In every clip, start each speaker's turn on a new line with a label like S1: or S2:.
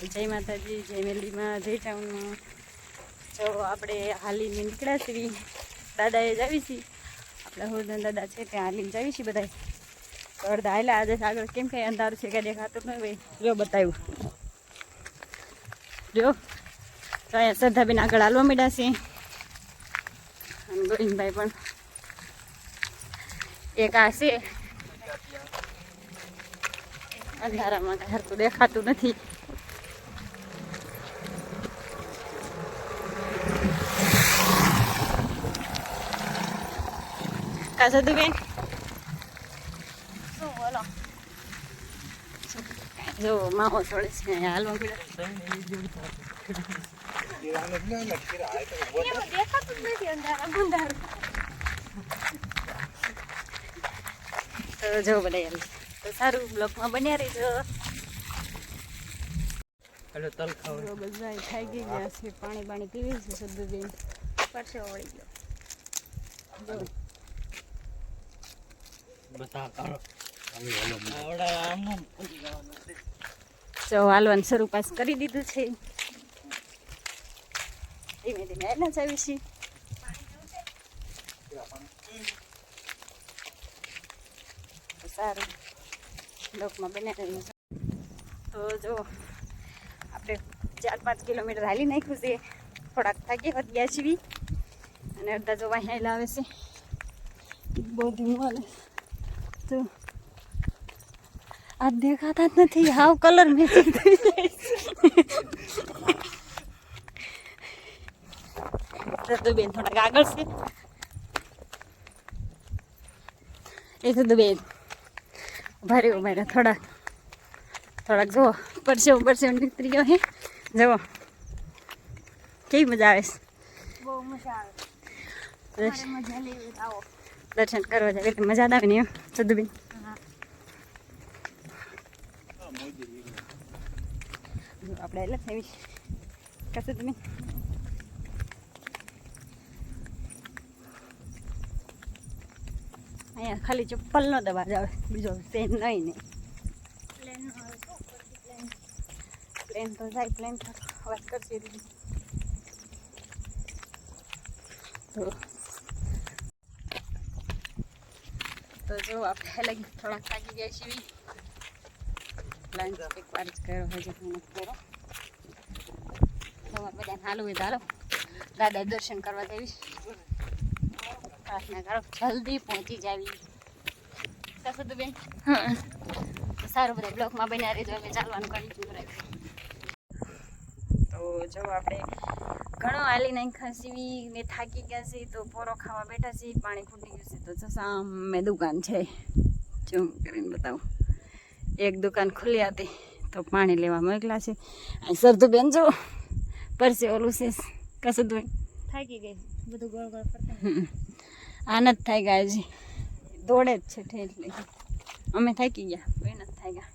S1: જય માતાજી, જય મેલીમાં જય ટાઉનમાં. જો આપણે હાલીને નીકળ્યા છીએ. દાદાએ જ છીએ. આપણે હોદન દાદા છે ત્યાં હાલીને જાવી છીએ બધા તો અડધા હાલ્યા. આજે આગળ કેમ કંઈ અંધારું છે કે દેખાતું ન હોય. જો બતાવ્યું. જો. તો અહીંયા શ્રદ્ધાબેન આગળ હાલવા માંડ્યા છે. ગોવિંદભાઈ પણ એક આ છે. અંધારામાં હરતું દેખાતું નથી. કા સદુ બેન શું બોલો જો માહો છોડે છે હાલવા પડે દેખાતું જ નથી અંધારા અંધારું તો જો બધા એમ તો સારું બ્લોકમાં બન્યા રહીજો
S2: એટલે તલ ખાવ
S1: બધા ખાઈ ગઈ ગયા છે પાણી પાણી પીવી છે સદ્દુ બેન પરસે વળી ગયો જો હાલવાનું શરૂ પાસ કરી દીધું છે. ધીમે ધીમે એના જ આવી છે સારું. લોકમાં બને તો જો. આપણે ચાર પાંચ કિલોમીટર હાલી નાખ્યું છે. થોડાક થાકી વધ્યા છીએ. અને અડધા જો વાહ્યા લાવે છે. બહુ ધીમું તો આ દેખાતા જ નથી હાવ કલર મેચિંગ થઈ જાય તો બેન થોડાક આગળ છે. એ તો બેન ઊભા રહ્યો થોડાક થોડાક જુઓ પરસે પરસે નીકળી ગયો હે. જુઓ કેવી મજા આવે
S3: બહુ મજા આવે. મજા લેવી આવો.
S1: દર્શન કરવા જાય. એટલે મજા આવે ને એમ, સદુબેન? આપણે એટલે થઈ કશું તમે અહીંયા ખાલી ચપ્પલ નો દબાજ આવે બીજો પેન નહીં ને.
S3: પ્લેન તો પ્લેન
S1: પ્લેન જાય પ્લેન તો અવાજ કરશે તો તો જો આપણે થોડાક થાકી ગયા છીએ. લંચ એકવાર જ કર્યો હજી હું કર્યો. તમારે બધાને હાલવું હોય તો હાલો. દાદા દર્શન કરવા જઈશ પ્રાર્થના કરો જલ્દી પહોંચી જાવી. તો બેન? તો સારું બધા બ્લોકમાં બન્યા રહેજો અમે ચાલવાનું કન્ટિન્યુ રાખ્યું તો જો આપણે ઘણો હાલી નાખ્યા સીવી ને થાકી ગયા છે તો પોરો ખાવા બેઠા છે પાણી ખૂટી ગયું છે તો જસા સામે દુકાન છે જો કરીને બતાવું. એક દુકાન ખુલ્લી હતી તો પાણી લેવા મોકલા છે. અહીં સરદુ બેન જો પરસે ઓલું છે કશું દુઈ
S3: થાકી ગઈ બધું ગોળ ગોળ ફરતા
S1: આનંદ થાય ગયા હજી. દોડે જ છે ઠેઠ એટલે અમે થાકી ગયા કોઈ નથી થાય ગયા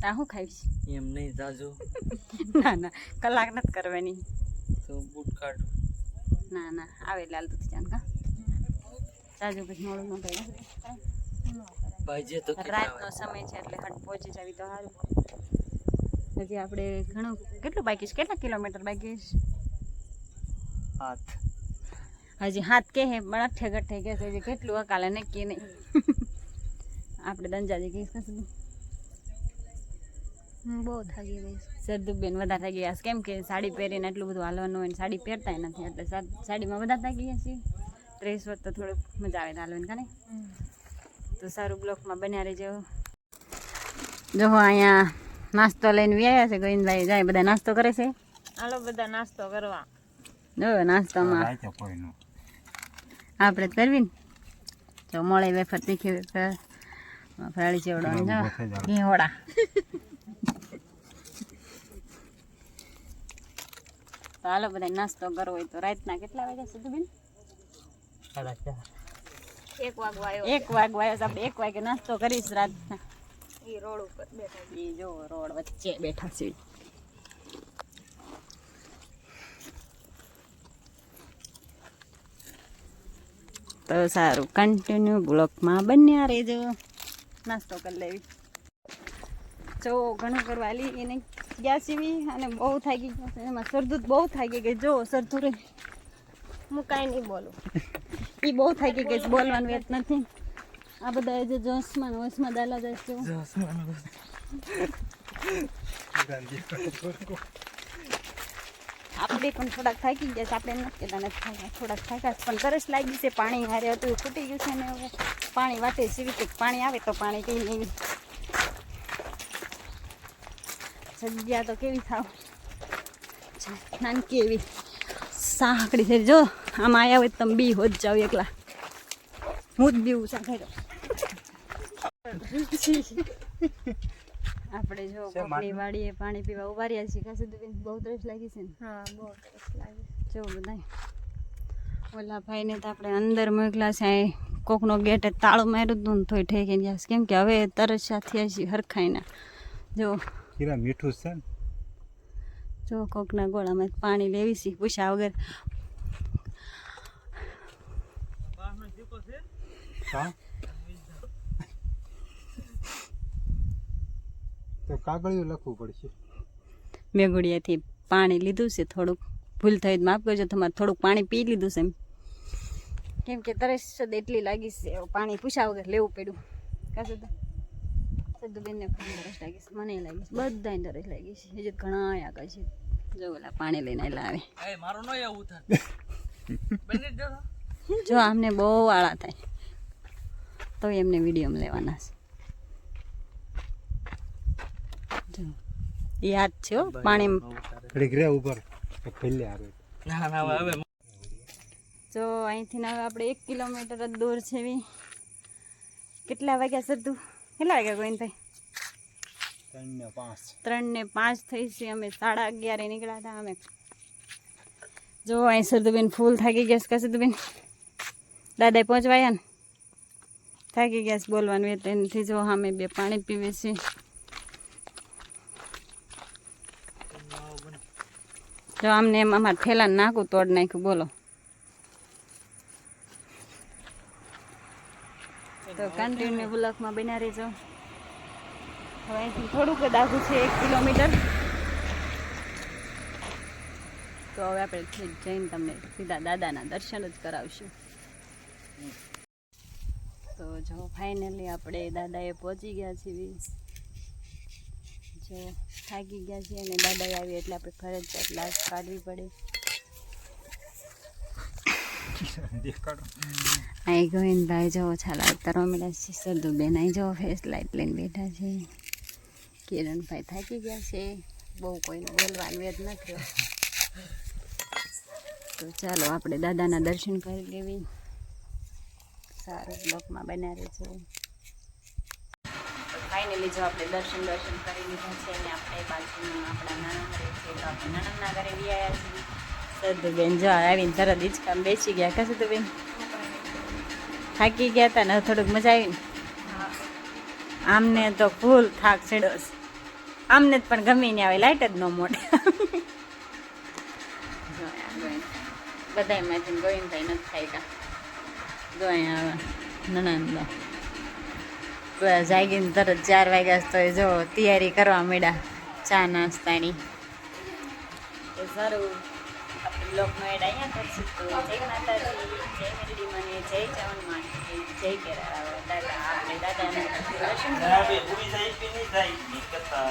S1: તા હું ખાઈશ?
S2: એમ નહીં જાજો
S1: ના ના કલાક નથી કરવાની.
S2: તો બૂટ કાઢ.
S1: ના ના આવે લાલ દૂધ ચાન કા? જાજો પછી મોડું ન થાય.
S2: બાજે તો કેટલા
S1: રાતનો સમય છે એટલે હટ પહોંચી જાવી તો સારું. હજી આપણે ઘણું કેટલું બાકી છે? કેટલા કિલોમીટર બાકી છે?
S2: હાથ.
S1: હજી હાથ કે હે પણ અઠે ગઠે કે છે કેટલું અકાલે નક્કી નહીં. આપણે દંજાજી કહીશ કશું
S3: બહુ થાકી ગઈ
S1: સરદુબેન વધારે થાકી ગયા છે. કેમ કે સાડી પહેરીને એટલું બધું હાલવાનું હોય ને સાડી પહેરતા નથી. એટલે સાડીમાં વધારે થાકી ગયા છીએ. ડ્રેસ હોત તો થોડુંક મજા આવે હાલવાની કાને તો સારું બ્લોકમાં બન્યા રહેજો. જો અહીંયા નાસ્તો લઈને વ્યાયા છે ગોવિંદભાઈ જાય બધા નાસ્તો કરે છે?
S3: હાલો બધા નાસ્તો કરવા.
S1: જો નાસ્તામાં આપણે કરવી ને? જો મળે વેફર તીખી વેફર ફરાળી ચેવડો ઘીહોડા તો હાલો બધા નાસ્તો કરવો હોય તો રાતના કેટલા વાગ્યા સુધી બેન?
S3: એક વાગવા આવ્યો.
S1: એક વાગવા આવ્યો આપણે એક વાગે નાસ્તો કરીશ રાતના.
S3: એ રોડ ઉપર બેઠા
S1: એ જો રોડ વચ્ચે બેઠા છે. તો સારું કન્ટિન્યુ બ્લોકમાં બન્યા રહેજો. નાસ્તો કરી લેવી. જો ઘણું કરવા લી એને ગયા સીવી અને બહુ થાકી ગયા છે. એમાં સરદૂત બહુ થાકી ગઈ. જો સરદૂર
S3: હું કાંઈ નહીં બોલું.
S1: એ બહુ થાકી ગઈ છે બોલવાનું વેત નથી. આ બધા જે જોશમાં હોશમાં દાલા જાય છે જો. આપણે પણ થોડાક થાકી ગયા છે. આપણે એમ નથી કહેતા નથી થાક્યા થોડાક થાક્યા છે. પણ તરસ લાગી છે પાણી. હારે હતું ફૂટી ગયું છે ને હવે. પાણી વાટે સીવી પાણી આવે તો પાણી પી લેવી જગ્યા તો કેવી થાવ? નાનકી એવી સાંકડી છે જો આમાં આવ્યા હોય તમે બી હોત જાવ એકલા. હું જ બીવું સાંકળો આપણે જો કોકની વાડીએ પાણી પીવા ઊભા રહ્યા છીએ. કાશે તો બહુ તરસ લાગી છે ને.
S3: હા બહુ તરસ લાગે
S1: જો બધા ઓલા ભાઈને તો આપણે અંદર મોકલા છે અહીં કોકનો ગેટ તાળું માર્યું હતું ને થોડી ઠેકીને ગયા કેમ કે હવે તરસ સાથે છીએ હરખાઈના. જો
S2: કીરા મીઠું છે ને?
S1: જો કોકના ગોળામાં પાણી લેવી છે પૂછ્યા વગર.
S2: તો કાગળિયું લખવું પડશે.
S1: મેઘુડિયાથી પાણી લીધું છે થોડુંક ભૂલ થઈ માફ કરજો તમારે થોડુંક પાણી પી લીધું છે એમ. કેમ કે તરસ એટલી લાગી છે પાણી પૂછ્યા વગર લેવું પડ્યું. કાશું તો સદ્દુબેનને પણ તરસ લાગી છે મને લાગી છે બધાને તરસ લાગી છે હજી ઘણા આગળ છે. જો ઓલા પાણી લઈને આવેલા આવે. જો આમને બહુ આળા થાય. તો એમને વિડીયોમાં લેવાના છે. જો યાદ છે હો
S2: પાણી ઉપર ખીલે આવે.
S1: જો અહીંથી હવે આપણે એક કિલોમીટર જ દૂર છે એવી. કેટલા વાગ્યા સર કેટલા વાગ્યા ગોવિંદભાઈ
S2: ત્રણ ને પાંચ.
S1: થઈ છે. અમે સાડા અગિયારે નીકળ્યા હતા. અમે જો અહીં સરદુબેન ફૂલ થાકી ગયા છે. કા દાદા દાદાએ પહોંચવાયા ને? થાકી ગયા છે બોલવાનું એટલે એનાથી જો અમે બે પાણી પીવે છે. જો આમને એમ અમારે થેલા નાખું તોડ નાખ્યું. બોલો. તો કન્ટિન્યુ બ્લોકમાં બના રહેજો. હવે અહીંથી થોડુંક જ છે, એક કિલોમીટર. તો હવે આપણે જઈને તમને સીધા દાદાના દર્શન જ કરાવશું. તો જો ફાઇનલી આપણે દાદાએ પહોંચી ગયા છીએ. જો, થાકી ગયા છીએ અને દાદાએ આવી એટલે આપણે ફરજિયાત લાશ કાઢવી પડે. અહીં ગોવિંદભાઈ જો છાલા ઉતારવા મળ્યા છે સરદુબેન અહીં જો ફેસ લાઇટ લઈને બેઠા છે કિરણભાઈ થાકી ગયા છે બહુ કોઈને બોલવાનું વેદ નથી તો ચાલો આપણે દાદાના દર્શન કરી લેવી સારું બ્લોકમાં બનાવે છે ફાઇનલી જો આપણે દર્શન દર્શન કરી લીધા છે અને આપણે બાજુમાં આપણા નણંદ ઘરે છે તો આપણે નણંદના ઘરે આવ્યા છીએ. સદુબેન, જો આવીને તરત હિંચકામાં બેસી ગયા. કા સદુબેન? થાકી ગયા હતા ને થોડુંક મજા આવી આમને તો ફૂલ થાક છેડો આમને પણ ગમી ને આવે, લાઈટ જ ન મોડે. બધામાંથી ગોવિંદભાઈ નથી થાય જો અહીંયા નણંદ જાગીને તરત ચાર વાગ્યા તો જો તૈયારી કરવા માંડ્યા. ચા નાસ્તાની. સારું. બ્લોગનો એડ અહીંયા કરશું. તો જય માતાજી જય મેરડી મને જય ચવન માની જય કેરાળા દાદા આપણે દાદાને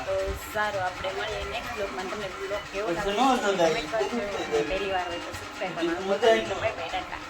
S1: તો સારું આપણે મળીએ નેક્સ્ટ બ્લોગમાં તમને બ્લોગ કેવો લાગે પહેલી વાર હોય તો સબસ્ક્રાઈબ કરવાનું